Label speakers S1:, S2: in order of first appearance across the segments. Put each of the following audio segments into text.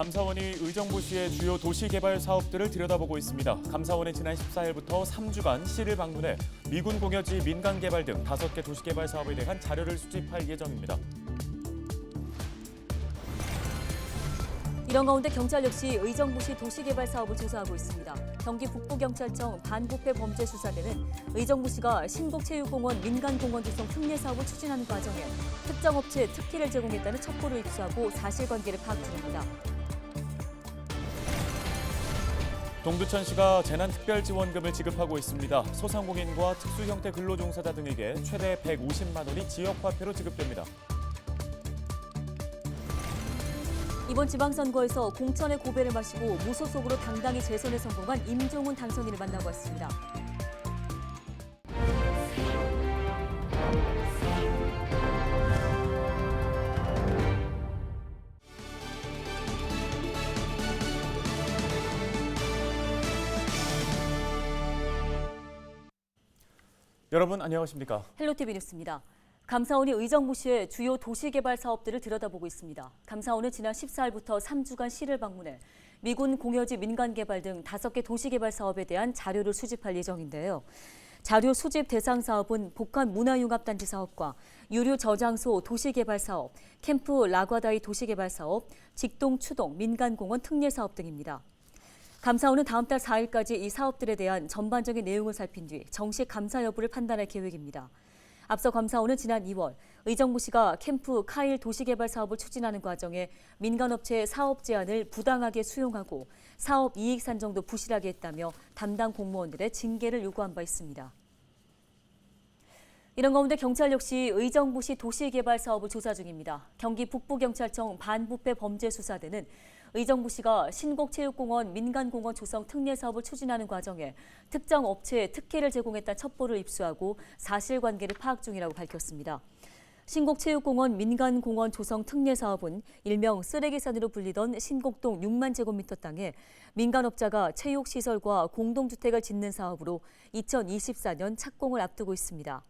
S1: 감사원이 의정부시의 주요 도시 개발 사업들을 들여다보고 있습니다. 감사원은 지난 14일부터 3주간 시를 방문해 미군 공여지 민간 개발 등 다섯 개 도시 개발 사업에 대한 자료를 수집할 예정입니다.
S2: 이런 가운데 경찰 역시 의정부시 도시개발 사업을 조사하고 있습니다. 경기 북부경찰청 반부패 범죄 수사대는 의정부시가 신곡체육공원 민간공원 조성 특례 사업을 추진하는 과정에 특정 업체에 특기를 제공했다는 첩보를 입수하고 사실관계를 파악 중입니다.
S1: 동두천시가 재난특별지원금을 지급하고 있습니다. 소상공인과 특수형태 근로종사자 등에게 최대 150만 원이 지역화폐로 지급됩니다.
S2: 이번 지방선거에서 공천의 고배를 마시고 무소속으로 당당히 재선에 성공한 임종훈 당선인을 만나고 왔습니다.
S1: 여러분 안녕하십니까?
S2: 헬로티비 뉴스입니다. 감사원이 의정부시의 주요 도시개발 사업들을 들여다보고 있습니다. 감사원은 지난 14일부터 3주간 시를 방문해 미군 공여지 민간개발 등 다섯 개 도시개발 사업에 대한 자료를 수집할 예정인데요. 자료 수집 대상 사업은 복합 문화융합단지 사업과 유류 저장소 도시개발 사업, 캠프 라과다이 도시개발 사업, 직동 추동 민간공원 특례 사업 등입니다. 감사원은 다음 달 4일까지 이 사업들에 대한 전반적인 내용을 살핀 뒤 정식 감사 여부를 판단할 계획입니다. 앞서 감사원은 지난 2월 의정부시가 캠프 카일 도시개발 사업을 추진하는 과정에 민간업체의 사업 제안을 부당하게 수용하고 사업 이익 산정도 부실하게 했다며 담당 공무원들의 징계를 요구한 바 있습니다. 이런 가운데 경찰 역시 의정부시 도시개발 사업을 조사 중입니다. 경기 북부경찰청 반부패 범죄수사대는 의정부시가 신곡체육공원 민간공원 조성 특례 사업을 추진하는 과정에 특정 업체에 특혜를 제공했다는 첩보를 입수하고 사실관계를 파악 중이라고 밝혔습니다. 신곡체육공원 민간공원 조성 특례 사업은 일명 쓰레기산으로 불리던 신곡동 6만 제곱미터 땅에 민간업자가 체육시설과 공동주택을 짓는 사업으로 2024년 착공을 앞두고 있습니다.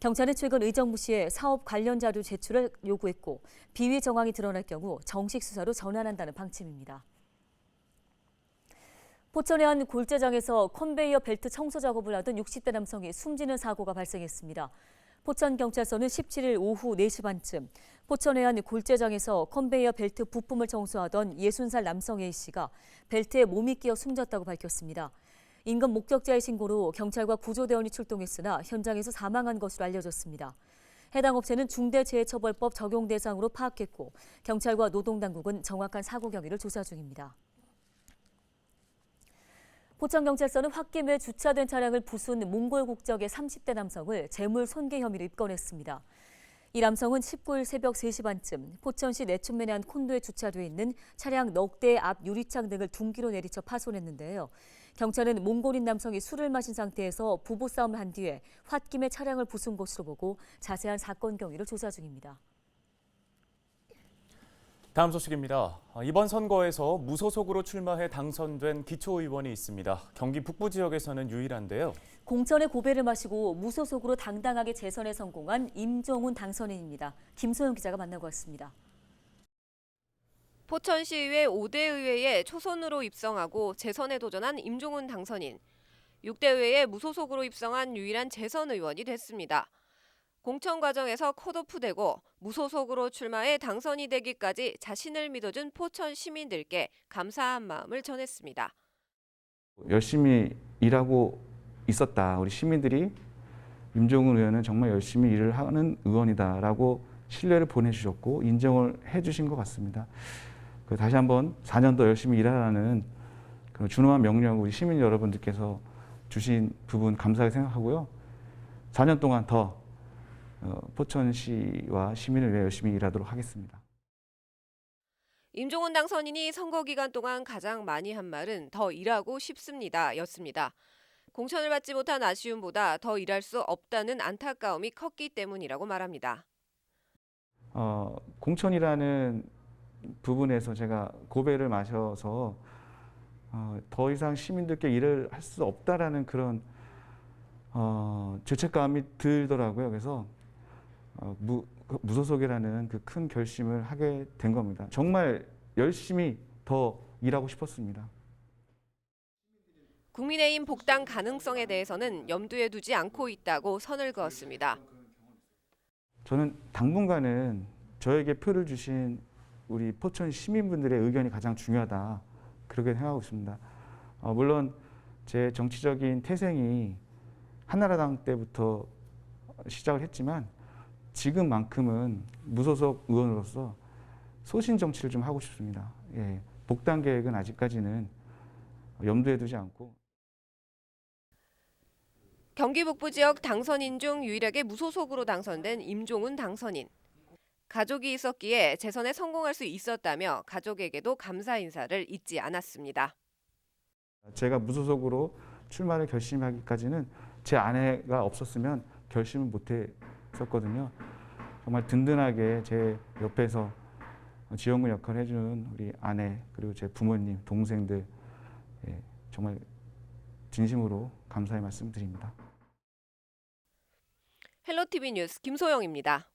S2: 경찰은 최근 의정부 시에 사업 관련 자료 제출을 요구했고 비위 정황이 드러날 경우 정식 수사로 전환한다는 방침입니다. 포천의 한 골재장에서 컨베이어 벨트 청소 작업을 하던 60대 남성이 숨지는 사고가 발생했습니다. 포천경찰서는 17일 오후 4시 반쯤 포천의 한 골재장에서 컨베이어 벨트 부품을 청소하던 60살 남성 A씨가 벨트에 몸이 끼어 숨졌다고 밝혔습니다. 인근 목격자의 신고로 경찰과 구조대원이 출동했으나 현장에서 사망한 것으로 알려졌습니다. 해당 업체는 중대재해처벌법 적용 대상으로 파악했고 경찰과 노동당국은 정확한 사고 경위를 조사 중입니다. 포천경찰서는 홧김에 주차된 차량을 부순 몽골 국적의 30대 남성을 재물 손괴 혐의로 입건했습니다. 이 남성은 19일 새벽 3시 반쯤 포천시 내춘면의 한 콘도에 주차돼 있는 차량 넉 대의 앞 유리창 등을 둔기로 내리쳐 파손했는데요. 경찰은 몽골인 남성이 술을 마신 상태에서 부부싸움을 한 뒤에 홧김에 차량을 부순 것으로 보고 자세한 사건 경위를 조사 중입니다.
S1: 다음 소식입니다. 이번 선거에서 무소속으로 출마해 당선된 기초의원이 있습니다. 경기 북부 지역에서는 유일한데요.
S2: 공천의 고배를 마시고 무소속으로 당당하게 재선에 성공한 임종훈 당선인입니다. 김소영 기자가 만나고 왔습니다.
S3: 포천시의회 5대 의회에 초선으로 입성하고 재선에 도전한 임종훈 당선인. 6대 의회에 무소속으로 입성한 유일한 재선 의원이 됐습니다. 공천 과정에서 컷오프되고 무소속으로 출마해 당선이 되기까지 자신을 믿어준 포천 시민들께 감사한 마음을 전했습니다.
S4: 열심히 일하고 있었다. 우리 시민들이 임종훈 의원은 정말 열심히 일을 하는 의원이다라고 신뢰를 보내주셨고 인정을 해주신 것 같습니다. 그 다시 한번 4년 더 열심히 일하라는 그 준엄한 명령 우리 시민 여러분들께서 주신 부분 감사하게 생각하고요. 4년 동안 더 어, 포천시와 시민을 위해 열심히 일하도록 하겠습니다.
S3: 임종훈 당선인이 선거 기간 동안 가장 많이 한 말은 더 일하고 싶습니다. 였습니다. 공천을 받지 못한 아쉬움보다 더 일할 수 없다는 안타까움이 컸기 때문이라고 말합니다.
S4: 어, 공천이라는 부분에서 제가 고배를 마셔서 어, 더 이상 시민들께 일을 할 수 없다라는 그런 어, 죄책감이 들더라고요. 그래서 어, 무, 무소속이라는 그 큰 결심을 하게 된 겁니다. 정말 열심히 더 일하고 싶었습니다.
S3: 국민의힘 복당 가능성에 대해서는 염두에 두지 않고 있다고 선을 그었습니다.
S4: 저는 당분간은 저에게 표를 주신 우리 포천 시민분들의 의견이 가장 중요하다 그렇게 생각하고 있습니다. 어, 물론 제 정치적인 태생이 한나라당 때부터 시작을 했지만 지금만큼은 무소속 의원으로서 소신 정치를 좀 하고 싶습니다. 예, 복당 계획은 아직까지는 염두에 두지 않고
S3: 경기 북부 지역 당선인 중 유일하게 무소속으로 당선된 임종훈 당선인. 가족이 있었기에 재선에 성공할 수 있었다며 가족에게도 감사 인사를 잊지 않았습니다.
S4: 제가 무소속으로 출마를 결심하기까지는 제 아내가 없었으면 결심을 못 했었거든요. 정말 든든하게 제 옆에서 지원군 역할을 해주는 우리 아내 그리고 제 부모님, 동생들 예, 정말 진심으로 감사의 말씀드립니다.
S3: 헬로티비 뉴스 김소영입니다.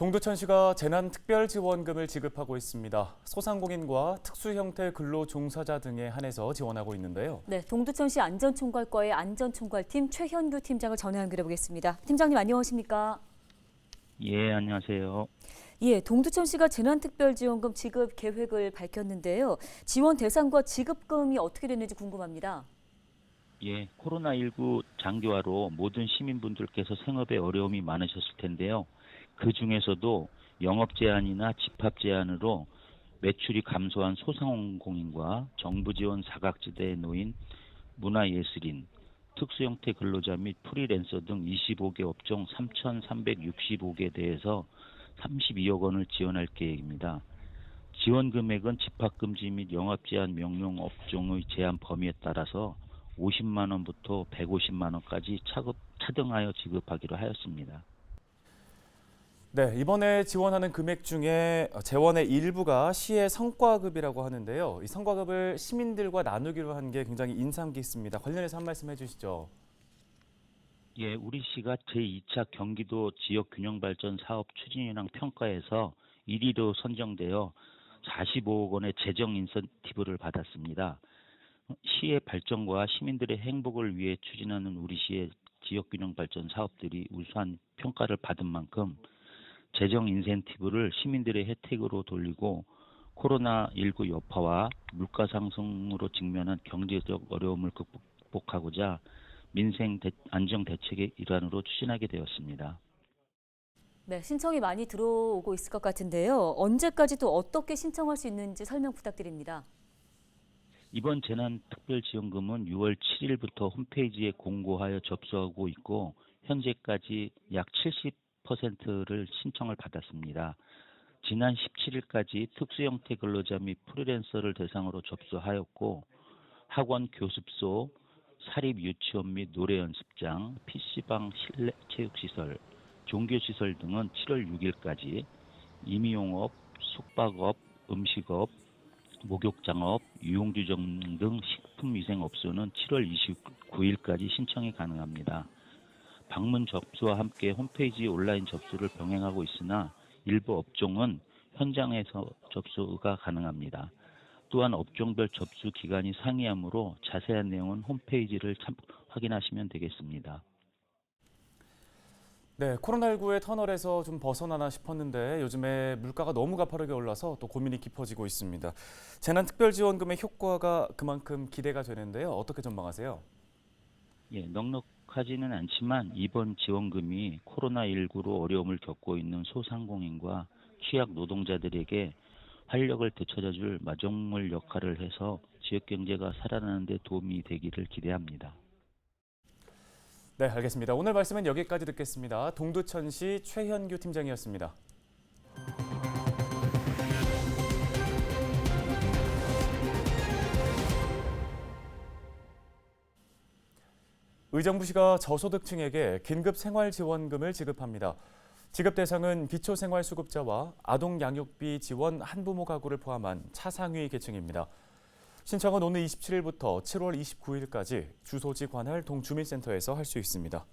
S1: 동두천시가 재난특별지원금을 지급하고 있습니다. 소상공인과 특수형태 근로 종사자 등에 한해서 지원하고 있는데요.
S2: 네, 동두천시 안전총괄과의 안전총괄팀 최현규 팀장을 전화 연결해 보겠습니다. 팀장님 안녕하십니까?
S5: 예, 안녕하세요.
S2: 예, 동두천시가 재난특별지원금 지급 계획을 밝혔는데요. 지원 대상과 지급금이 어떻게 됐는지 궁금합니다.
S5: 예, 코로나19 장기화로 모든 시민분들께서 생업에 어려움이 많으셨을 텐데요. 그 중에서도 영업 제한이나 집합 제한으로 매출이 감소한 소상공인과 정부 지원 사각지대에 놓인 문화예술인, 특수형태 근로자 및 프리랜서 등 25개 업종 3,365개에 대해서 32억 원을 지원할 계획입니다. 지원 금액은 집합 금지 및 영업 제한 명령 업종의 제한 범위에 따라서 50만 원부터 150만 원까지 차급, 차등하여 지급하기로 하였습니다.
S1: 네, 이번에 지원하는 금액 중에 재원의 일부가 시의 성과급이라고 하는데요. 이 성과급을 시민들과 나누기로 한 게 굉장히 인상 깊습니다. 관련해서 한 말씀 해주시죠.
S5: 예, 우리 시가 제2차 경기도 지역 균형 발전 사업 추진이랑 평가에서 1위로 선정되어 45억 원의 재정 인센티브를 받았습니다. 시의 발전과 시민들의 행복을 위해 추진하는 우리 시의 지역 균형 발전 사업들이 우수한 평가를 받은 만큼 재정 인센티브를 시민들의 혜택으로 돌리고 코로나19 여파와 물가 상승으로 직면한 경제적 어려움을 극복하고자 민생 대- 안정 대책의 일환으로 추진하게 되었습니다.
S2: 네, 신청이 많이 들어오고 있을 것 같은데요. 언제까지 또 어떻게 신청할 수 있는지 설명 부탁드립니다.
S5: 이번 재난특별지원금은 6월 7일부터 홈페이지에 공고하여 접수하고 있고 현재까지 약 70% 를 신청을 받았습니다. 지난 17일까지 특수 형태 근로자 및 프리랜서를 대상으로 접수하였고 학원 교습소, 사립 유치원 및 노래 연습장, PC방 실내 체육 시설, 종교 시설 등은 7월 6일까지 임의용업, 숙박업, 음식업, 목욕장업, 유용주점 등 식품위생업소는 7월 29일까지 신청이 가능합니다. 방문 접수와 함께 홈페이지 온라인 접수를 병행하고 있으나 일부 업종은 현장에서 접수가 가능합니다. 또한 업종별 접수 기간이 상이하므로 자세한 내용은 홈페이지를 참 확인하시면 되겠습니다.
S1: 네, 코로나19의 터널에서 좀 벗어나나 싶었는데 요즘에 물가가 너무 가파르게 올라서 또 고민이 깊어지고 있습니다. 재난특별지원금의 효과가 그만큼 기대가 되는데요. 어떻게 전망하세요?
S5: 예, 넉넉 하지는 않지만 이번 지원금이 코로나19로 어려움을 겪고 있는 소상공인과 취약 노동자들에게 활력을 되찾아줄 마정물 역할을 해서 지역 경제가 살아나는 데 도움이 되기를 기대합니다.
S1: 네, 알겠습니다. 오늘 말씀은 여기까지 듣겠습니다. 동두천시 최현규 팀장이었습니다. 의정부시가 저소득층에게 긴급 생활지원금을 지급합니다. 지급 대상은 기초생활수급자와 아동 양육비 지원 한부모 가구를 포함한 차상위 계층입니다. 신청은 오늘 27일부터 7월 29일까지 주소지 관할 동주민센터에서 할 수 있습니다.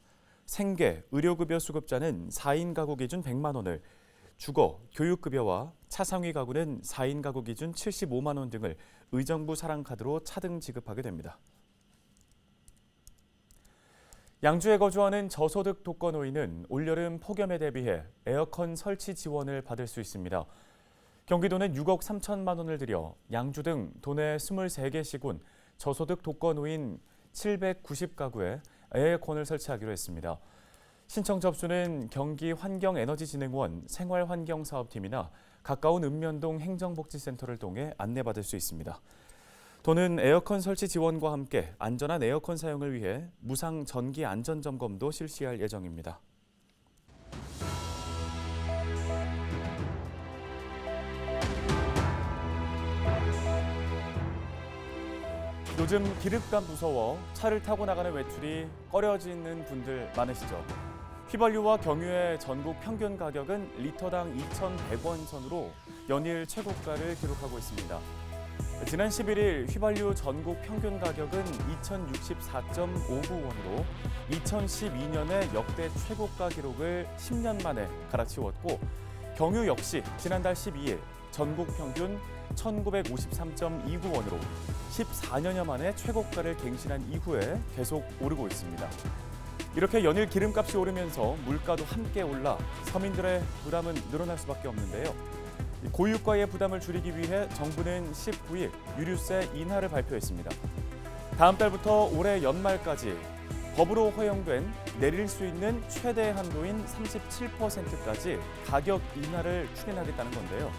S1: 생계, 의료급여 수급자는 4인 가구 기준 100만 원을, 주거, 교육급여와 차상위 가구는 4인 가구 기준 75만 원 등을 의정부 사랑카드로 차등 지급하게 됩니다. 양주에 거주하는 저소득 독거노인은 올여름 폭염에 대비해 에어컨 설치 지원을 받을 수 있습니다. 경기도는 6억 3천만 원을 들여 양주 등 도내 23개 시군 저소득 독거노인 790가구에 에어컨을 설치하기로 했습니다. 신청 접수는 경기 환경에너지진흥원 생활환경사업팀이나 가까운 읍면동 행정복지센터를 통해 안내받을 수 있습니다. 도는 에어컨 설치 지원과 함께 안전한 에어컨 사용을 위해 무상 전기 안전 점검도 실시할 예정입니다. 요즘 기름값 무서워 차를 타고 나가는 외출이 꺼려지는 분들 많으시죠? 휘발유와 경유의 전국 평균 가격은 리터당 2,100원 선으로 연일 최고가를 기록하고 있습니다. 지난 11일 휘발유 전국 평균 가격은 2,064.59원으로 2012년의 역대 최고가 기록을 10년 만에 갈아치웠고 경유 역시 지난달 12일 전국 평균 1,953.29원으로 14년여 만에 최고가를 갱신한 이후에 계속 오르고 있습니다. 이렇게 연일 기름값이 오르면서 물가도 함께 올라 서민들의 부담은 늘어날 수밖에 없는데요. 고유가의 부담을 줄이기 위해 정부는 19일 유류세 인하를 발표했습니다. 다음 달부터 올해 연말까지 법으로 허용된 내릴 수 있는 최대 한도인 37%까지 가격 인하를 추진하겠다는 건데요.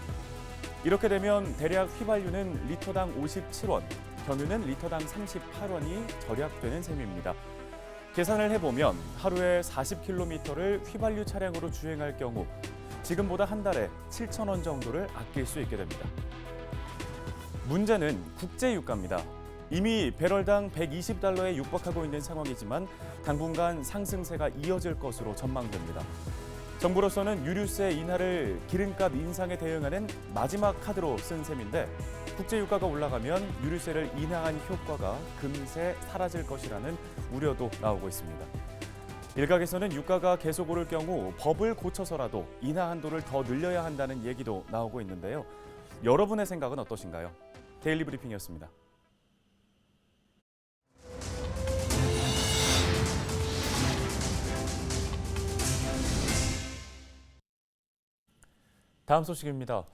S1: 이렇게 되면 대략 휘발유는 리터당 57원, 경유는 리터당 38원이 절약되는 셈입니다. 계산을 해보면 하루에 40km를 휘발유 차량으로 주행할 경우 지금보다 한 달에 7천 원 정도를 아낄 수 있게 됩니다. 문제는 국제 유가입니다. 이미 배럴당 120달러에 육박하고 있는 상황이지만 당분간 상승세가 이어질 것으로 전망됩니다. 정부로서는 유류세 인하를 기름값 인상에 대응하는 마지막 카드로 쓴 셈인데 국제 유가가 올라가면 유류세를 인하한 효과가 금세 사라질 것이라는 우려도 나오고 있습니다. 일각에서는 유가가 계속 오를 경우 법을 고쳐서라도 인하 한도를 더 늘려야 한다는 얘기도 나오고 있는데요. 여러분의 생각은 어떠신가요? 데일리 브리핑이었습니다. 다음 소식입니다.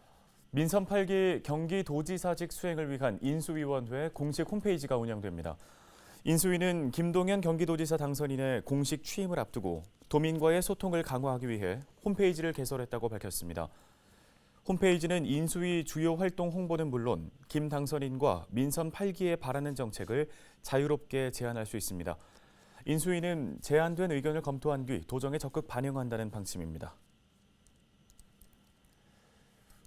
S1: 민선 8기 경기도지사직 수행을 위한 인수위원회 공식 홈페이지가 운영됩니다. 인수위는 김동연 경기도지사 당선인의 공식 취임을 앞두고 도민과의 소통을 강화하기 위해 홈페이지를 개설했다고 밝혔습니다. 홈페이지는 인수위 주요 활동 홍보는 물론 김 당선인과 민선 8기에 바라는 정책을 자유롭게 제안할 수 있습니다. 인수위는 제안된 의견을 검토한 뒤 도정에 적극 반영한다는 방침입니다.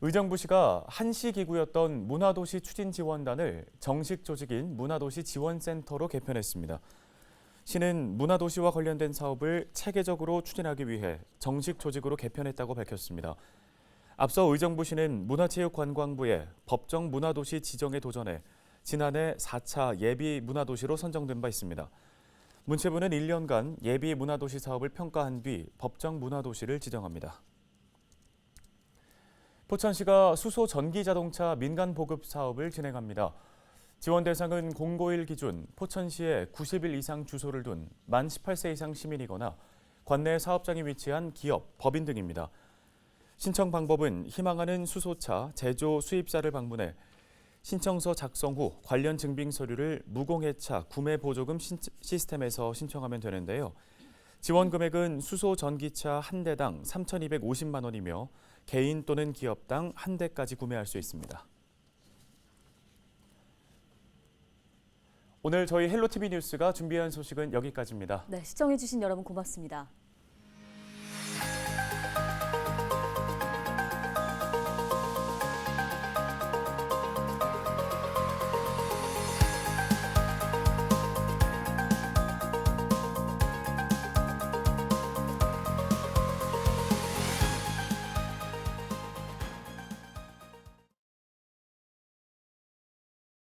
S1: 의정부시가 한시 기구였던 문화도시 추진지원단을 정식 조직인 문화도시 지원센터로 개편했습니다. 시는 문화도시와 관련된 사업을 체계적으로 추진하기 위해 정식 조직으로 개편했다고 밝혔습니다. 앞서 의정부시는 문화체육관광부의 법정 문화도시 지정에 도전해 지난해 4차 예비 문화도시로 선정된 바 있습니다. 문체부는 1년간 예비 문화도시 사업을 평가한 뒤 법정 문화도시를 지정합니다. 포천시가 수소 전기 자동차 민간 보급 사업을 진행합니다. 지원 대상은 공고일 기준 포천시에 90일 이상 주소를 둔 만 18세 이상 시민이거나 관내 사업장이 위치한 기업, 법인 등입니다. 신청 방법은 희망하는 수소차 제조 수입사를 방문해 신청서 작성 후 관련 증빙 서류를 무공해차 구매 보조금 시스템에서 신청하면 되는데요. 지원 금액은 수소 전기차 한 대당 3,250만 원이며 개인 또는 기업당 한 대까지 구매할 수 있습니다. 오늘 저희 헬로티비 뉴스가 준비한 소식은 여기까지입니다.
S2: 네, 시청해주신 여러분 고맙습니다.